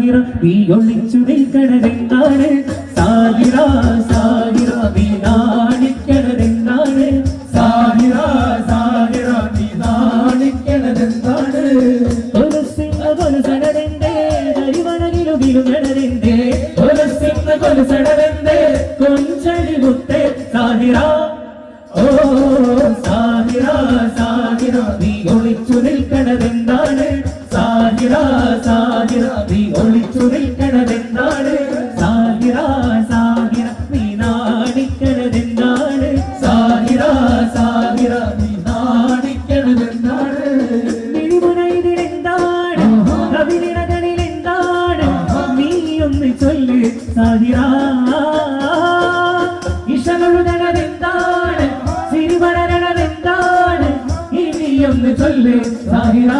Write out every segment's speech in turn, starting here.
നീ ഒളിച്ചു നിൽക്കണതെന്താണ്? സാഹിറ സാഹിറ നീ നാണിക്കണതെന്താണ്? സാഹിറ സാഹിറ നീ നാണിക്കണതെന്താണ്? സിംഹ കൊലുസടരെന്തേ കരിവണകിലുകിലുകടരെന്തേ ഒരു സിംഹ കൊലുസടരെന്തേ കൊഞ്ചടി മുത്തേ സാഹിറ. ഓ സാഹിറ സാഹിറ നീ ഒളിച്ചു നിൽക്കണതെന്താണ് ഇനിയൊന്ന് ചൊല്ല് സാഹിറ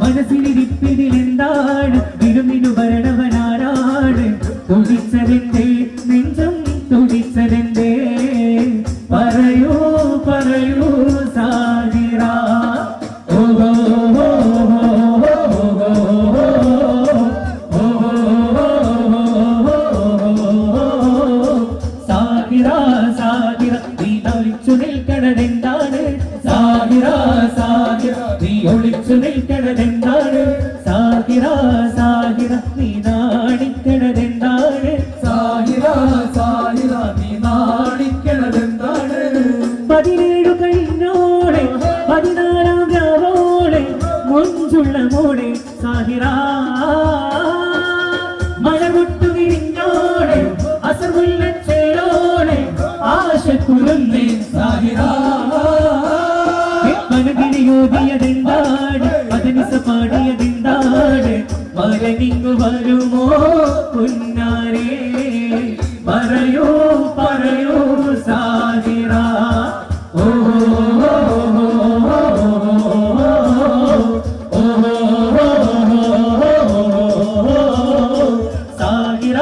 മനസ്സിലിരിപ്പിതിലെന്താണ് വിരുന്നിനു വരണവനാരാണ് തുടിച്ചതെന്തേ നെഞ്ചം തുടിച്ചതെന്തേ പറയൂ പറയൂ സാഹിറ ഓഹോ സാഹിറ സാഹിറ സാഹിറ നീ നാണിക്കണതെന്താണ് സാഹിറ സാഹിറ നീ നാണിക്കണതെന്താണ് പതിനേഴു കഴിഞ്ഞോളെ പതിനാലാം രാവോളെ മുഞ്ചുള്ള മോളെ സാഹിറ. മഴമുട്ടു വിരിഞ്ഞോളെ അസർമുല്ലച്ചേരോളെ ആശക്കുരുന്നേ സാഹിറ. മനകിരിയോതിയതെന്താണ് മരനിങ്ങു വരുമോ കുന്നാരേ പറയൂ പറയൂ സാഹിറ ഓ സാഹിറ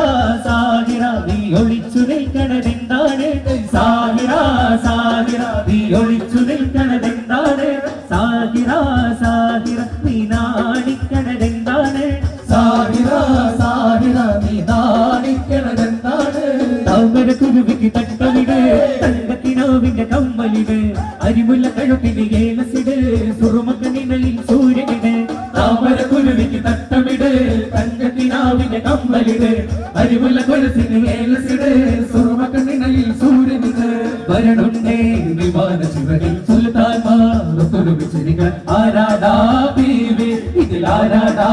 സാഹിറ നീ ഒളിച്ചു നിൽക്കണതെന്താണ് സാഹിറ സാഹിറ താമര കുരുവിക്ക് തട്ടമിട് തങ്കത്തിനാവിന്റെ കമ്മലിട് അരിമുല്ല കഴുത്തിന് ഏലസിട് സുറുമക്കണിനയിൽ സൂര്യനിട് താമര കുരുവിക്ക് തട്ടമിട് തങ്കത്തിനാവിന്റെ കമ്മലിട് അരിമുല്ല കൊലത്തിന് ഏലസിട് സുറുമക്കണ്ണിണയിൽ സൂര്യനിത് വരണുണ്ടേ വിമാന ചിറകിൽ സുൽത്താൻമാർ ആരാടാ ബീവി ഇതിൽ ആരാടാ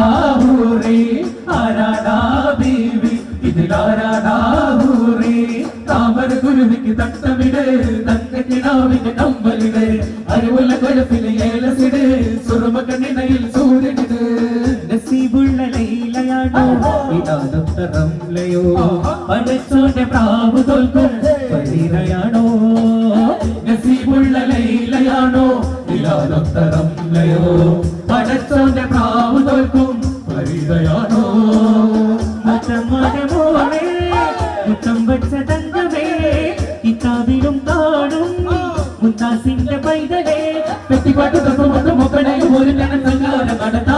കുരുവിക്ക് തട്ടമിട് തങ്കത്തിനാവിന്റെ കമ്പലിട് അരുവല്ല കൊഴപ്പിലെ ഏലസിട് സുറുമക്കണ്ണിണയിൽ സൂര്യനിട്. നസീബുള്ള ലൈലയാണോ ഇതാദത്ത ലയോ പടച്ചോന്റെ പ്രാവു തോൽക്കും. പരീരയാണോ നസീബുള്ള ലൈലയാണോ ഇലാലത്തരംലയോ പടച്ചോന്റെ പ്രാവ് തോൽക്കും. പരിതയാണോ മുത്തമ്മനെ ఉల్లాసించ పైదలే పెట్టిపాటు తప్పమందు ముప్పనైదు ఊరిన సంగార పడతా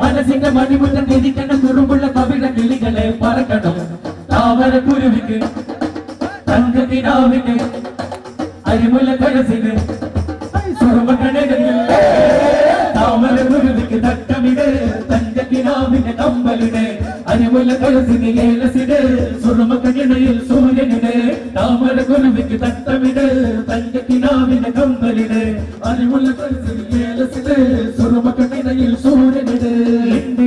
மனசின் மணிமுட்டம் எதிர்கண்ட குறும்புள்ள பவிழ கிளிகளை பறக்கணும். தாவர குருவிக்கு தங்க திராவுக்கு അരിമുല്ല കഴസിന് ഏലസിട് സുറുമക്കണിണയിൽ സൂര്യനിട് താമര കുരുവിക്ക് തട്ടമിട് തങ്കത്തിനാവിന്റെ കമ്പലിട് അരിമുല്ല കഴസിന് ഏലസിട് സുറുമക്കണിണയിൽ സൂര്യനിട് എന്റെ